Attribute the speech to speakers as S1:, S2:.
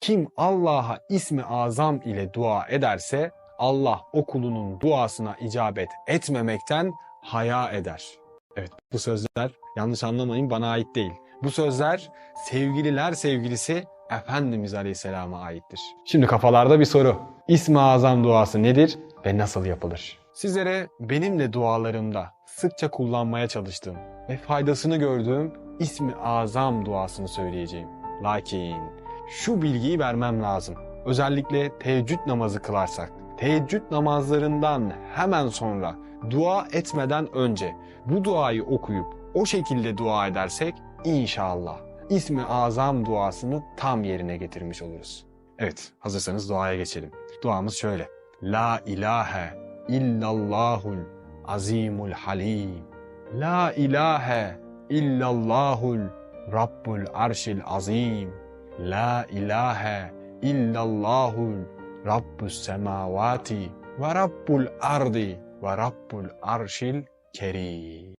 S1: Kim Allah'a ismi azam ile dua ederse Allah o kulunun duasına icabet etmemekten haya eder. Evet bu sözler yanlış anlamayın bana ait değil. Bu sözler sevgililer sevgilisi Efendimiz Aleyhisselam'a aittir. Şimdi kafalarda bir soru. İsmi azam duası nedir ve nasıl yapılır? Sizlere benimle dualarımda sıkça kullanmaya çalıştığım ve faydasını gördüğüm ismi azam duasını söyleyeceğim. Lakin şu bilgiyi vermem lazım. Özellikle teheccüd namazı kılarsak, teheccüd namazlarından hemen sonra dua etmeden önce bu duayı okuyup o şekilde dua edersek inşallah ismi azam duasını tam yerine getirmiş oluruz. Evet, hazırsanız duaya geçelim. Duamız şöyle. La ilahe illallahul azimul halim. La ilahe illallahul rabbul arşil azim. La ilahe illallahul rabbus semavati ve rabbul ardi ve rabbul arşil kerim.